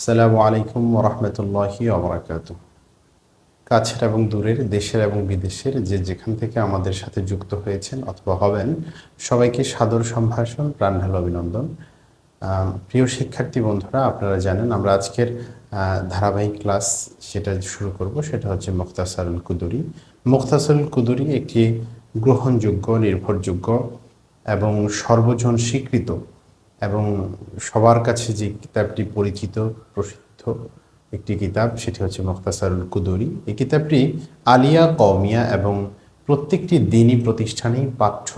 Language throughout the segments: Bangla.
আসসালামু আলাইকুম ওরহমতুল্লাহি অবরাকাত কাছের এবং দূরের, দেশের এবং বিদেশের যে যেখান থেকে আমাদের সাথে যুক্ত হয়েছেন অথবা হবেন, সবাইকে সাদর সম্ভাষণ প্রাণ ঢাল অভিনন্দন প্রিয় শিক্ষার্থী বন্ধুরা, আপনারা জানেন আমরা আজকের ধারাবাহিক ক্লাস সেটা শুরু করব, সেটা হচ্ছে মুখতাসারুল কুদুরি। মুখতাসারুল কুদুরি একটি গ্রহণযোগ্য, নির্ভরযোগ্য এবং সর্বজন স্বীকৃত এবং সবার কাছে যে কিতাবটি পরিচিত, প্রসিদ্ধ একটি কিতাব, সেটি হচ্ছে মুখতাসারুল কুদুরি। এই কিতাবটি আলিয়া কওমিয়া এবং প্রত্যেকটি দিনই প্রতিষ্ঠানেই পাঠ্য।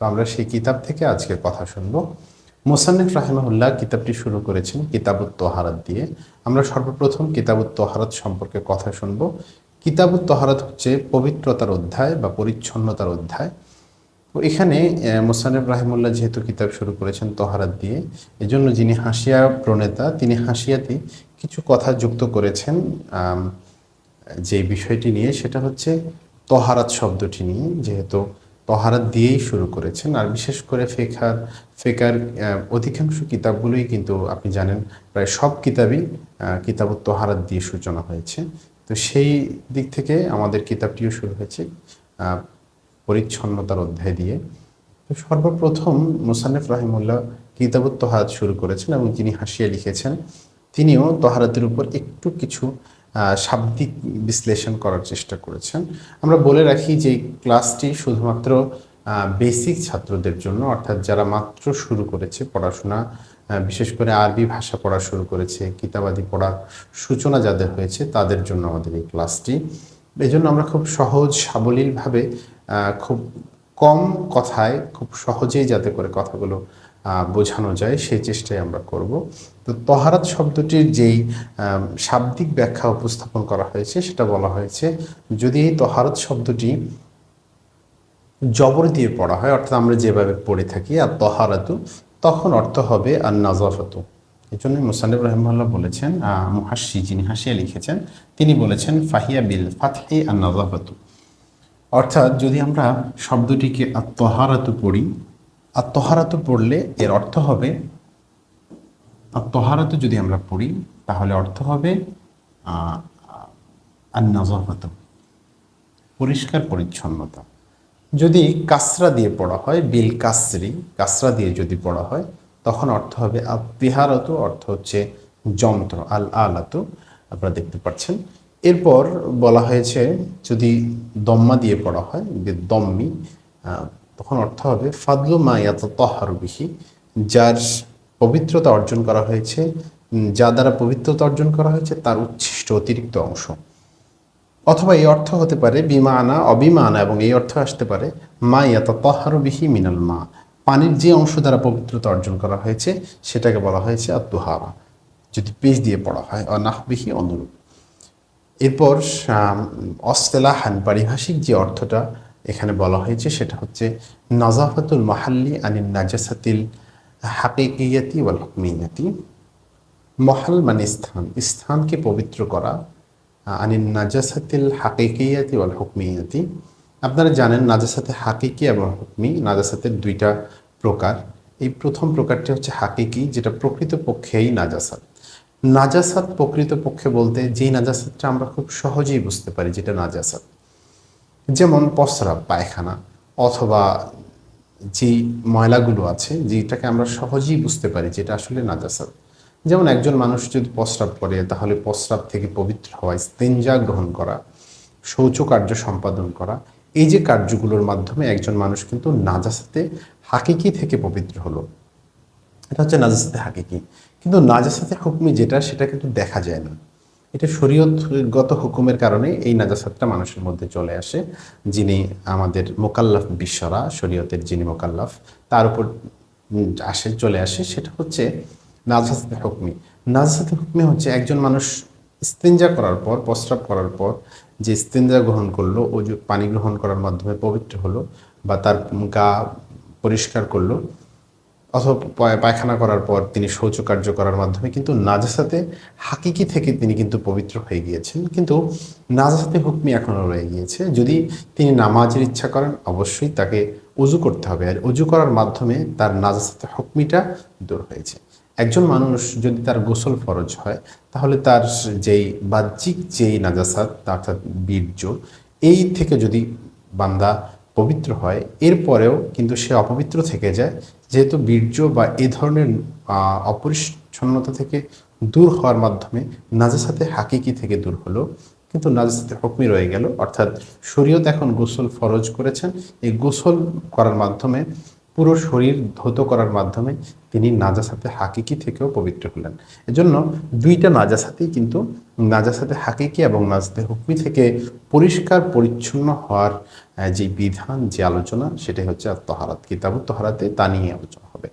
তো আমরা সেই কিতাব থেকে আজকে কথা শুনব। মোসান্নিফ রাহেমাহুল্লাহ কিতাবটি শুরু করেছেন কিতাবুত তোহারাত দিয়ে। আমরা সর্বপ্রথম কিতাবুত তোহারাত সম্পর্কে কথা শুনব। কিতাবুত তোহারাত হচ্ছে পবিত্রতার অধ্যায় বা পরিচ্ছন্নতার অধ্যায়। এখানে মোসানেব রাহিমুল্লাহ যেহেতু কিতাব শুরু করেছেন তহারাত দিয়ে, এজন্য যিনি হাসিয়া প্রণেতা, তিনি হাসিয়াতে কিছু কথা যুক্ত করেছেন যে বিষয়টি নিয়ে, সেটা হচ্ছে তহারাত শব্দটি নিয়ে, যেহেতু তহারাত দিয়েই শুরু করেছেন। আর বিশেষ করে ফেকার ফেকার অধিকাংশ কিতাবগুলোই কিন্তু আপনি জানেন, প্রায় সব কিতাবই কিতাব তহারাত দিয়ে সূচনা হয়েছে। তো সেই দিক থেকে আমাদের কিতাবটিও শুরু হয়েছে। পরিচ্ছন্নতার অধ্যায় দিয়ে। সর্বপ্রথম মুসান্নেফ রাহিমুল্লাহ কিতাবুত তহারাত শুরু করেছেন এবং যিনি হাসিয়া লিখেছেন, তিনিও তহারাতের উপর একটু কিছু শাব্দিক বিশ্লেষণ করার চেষ্টা করেছেন। আমরা বলে রাখি যে ক্লাসটি শুধুমাত্র বেসিক ছাত্রদের জন্য, অর্থাৎ যারা মাত্র শুরু করেছে পড়াশোনা বিশেষ করে আরবি ভাষা পড়া শুরু করেছে কিতাবাদি পড়ার সূচনা যাদের হয়েছে, তাদের জন্য আমাদের এই ক্লাসটি। এই জন্য আমরা খুব সহজ সাবলীলভাবে খুব কম কথায়, খুব সহজেই যাতে করে কথাগুলো বোঝানো যায়, সেই চেষ্টাই আমরা করব। তো তহারাত শব্দটির যেই শাব্দিক ব্যাখ্যা উপস্থাপন করা হয়েছে, সেটা বলা হয়েছে, যদি এই তহারাত শব্দটি জবর দিয়ে পড়া হয়, অর্থাৎ আমরা যেভাবে পড়ে থাকি আর তহারাতু, তখন অর্থ হবে আর নাজাফাতু জন্য মুসানিব রহমাল্লাহ বলেছেন মুহাসি যিনি হাসিয়া লিখেছেন, তিনি বলেছেন, ফাহিয়া বিল ফাতহি আর অর্থাৎ যদি আমরা শব্দটিকে আত্মহারাতু পড়ি আত্মহারাতু পড়লে এর অর্থ হবে আত্মহারাতু যদি আমরা পড়ি, তাহলে অর্থ হবে আর নাজাফাতু পরিষ্কার পরিচ্ছন্নতা। যদি কাসরা দিয়ে পড়া হয়, বিল কাসরি, কাসরা দিয়ে যদি পড়া হয় তখন অর্থ হবে আত্মিহারত অর্থ হচ্ছে যন্ত্র, আল আলাতু। আপনারা দেখতে পাচ্ছেন। এরপর বলা হয়েছে, যদি দম্মা দিয়ে পড়া হয়, যে দম্মি তখন অর্থ হবে ফাদলু মায়াত তহারবিহি যার পবিত্রতা অর্জন করা হয়েছে যা দ্বারা পবিত্রতা অর্জন করা হয়েছে, তার উচ্ছিষ্ট অতিরিক্ত অংশ। অথবা এই অর্থ হতে পারে বিমা আনা অবিমা আনা এবং এই অর্থ আসতে পারে, মা ইয়াত তহারু বিহি মিনাল মা। পানির যে অংশ দ্বারা পবিত্রতা অর্জন করা হয়েছে, সেটাকে বলা হয়েছে আত্মহারা, যদি পেজ দিয়ে পড়া হয়, অনাহবিহি অনুরূপ। এরপর অস্তেলাহান পারিভাষিক যে অর্থটা এখানে বলা হয়েছে, সেটা হচ্ছে নাজাফাতুল মাহাল্লি আনিন নাজাসাতিল হাকিকিয়াতি ওয়াল হুকমিয়াতি। মহাল মানে স্থান, স্থানকে পবিত্র করা, আনিন নাজাসাতিল হাকিকিয়াতি ওয়াল হুকমিয়াতি। আপনারা জানেন নাজাসাতে হাকিকি এবং হুকমি, নাজাসাতের দুইটা প্রকার। এই প্রথম প্রকারটি হচ্ছে হাকিকি, যেটা প্রকৃতপক্ষেই নাজাসাত। নাজাসাত প্রকৃতপক্ষে বলতে যেই নাজাসাতটা আমরা খুব সহজেই বুঝতে পারি যেটা নাজাসাত। যেমন পসরা, পায়খানা, অথবা যেই ময়লাগুলো আছে যেটাকে আমরা সহজেই বুঝতে পারি যেটা আসলে নাজাসাত। যেমন একজন মানুষ যদি প্রস্রাব করে তাহলে প্রস্রাব থেকে পবিত্র হওয়া, স্তেঞ্জা গ্রহণ করা শৌচ কার্য সম্পাদন করা এই যে কার্যগুলোর মাধ্যমে একজন মানুষ কিন্তু নাজাসাতে হাকিকি থেকে পবিত্র হলো। এটা হচ্ছে নাজাসাতে হাকিকি। কিন্তু নাজাসাতে হুকমি যেটা, সেটা কিন্তু দেখা যায় না। এটা শরীয়তগত হুকুমের কারণে এই নাজাসাতটা মানুষের মধ্যে চলে আসে, যিনি আমাদের মোকাল্লাফ বিশ্বরা, শরীয়তের যিনি মোকাল্লাফ, তার উপর আসে, চলে আসে, সেটা হচ্ছে নাজাসাতে হুকমি। নাজাসাতে হুকমি হচ্ছে একজন মানুষ ইস্তেঞ্জা করার পর, প্রস্রাব করার পর যে ইস্তেঞ্জা গ্রহণ করল যে পানি গ্রহণ করার মাধ্যমে পবিত্র হলো বা তার গা পরিষ্কার করল, অথবা পায়- পায়খানা করার পর তিনি শৌচকার্য করার মাধ্যমে কিন্তু নাজাসাতে হাকিকি থেকে তিনি কিন্তু পবিত্র হয়ে গিয়েছেন। কিন্তু নাজাসাতে হুকমি এখনও রয়ে গিয়েছে। যদি তিনি নামাজের ইচ্ছা করেন, অবশ্যই তাকে উজু করতে হবে। আর উজু করার মাধ্যমে তার নাজাসাতে হুকমিটা দূর হয়েছে। একজন মানুষ যদি তার গোসল ফরজ হয়, তাহলে তার যেই বাহ্যিক যেই নাজাসাত অর্থাৎ বীর্য, এই থেকে যদি বান্দা পবিত্র হয়, এরপরেও কিন্তু সে অপবিত্র থেকে যায়। যেহেতু বীর্য বা এ ধরনের অপরিচ্ছন্নতা থেকে দূর হওয়ার মাধ্যমে নাজাসাতে হাকিকি থেকে দূর হলো। কিন্তু নাজাসাতে হুকমি রয়ে গেল। অর্থাৎ শরীয়ত এখন গোসল ফরজ করেছেন। এই গোসল করার মাধ্যমে পুরো শরীর ধৌত করার মাধ্যমে তিনি নাজাসাতে হাকিকি থেকেও পবিত্র হলেন। এজন্য দুইটা নাজাসাতেই কিন্তু নাজাসাতে হাকিকি এবং নাজাতে হুকমি থেকে পরিষ্কার, পরিচ্ছন্ন হওয়ার যে বিধান, যে আলোচনা, সেটাই হচ্ছে তহারাত কিতাবুত তহারাতে তা নিয়ে আলোচনা হবে।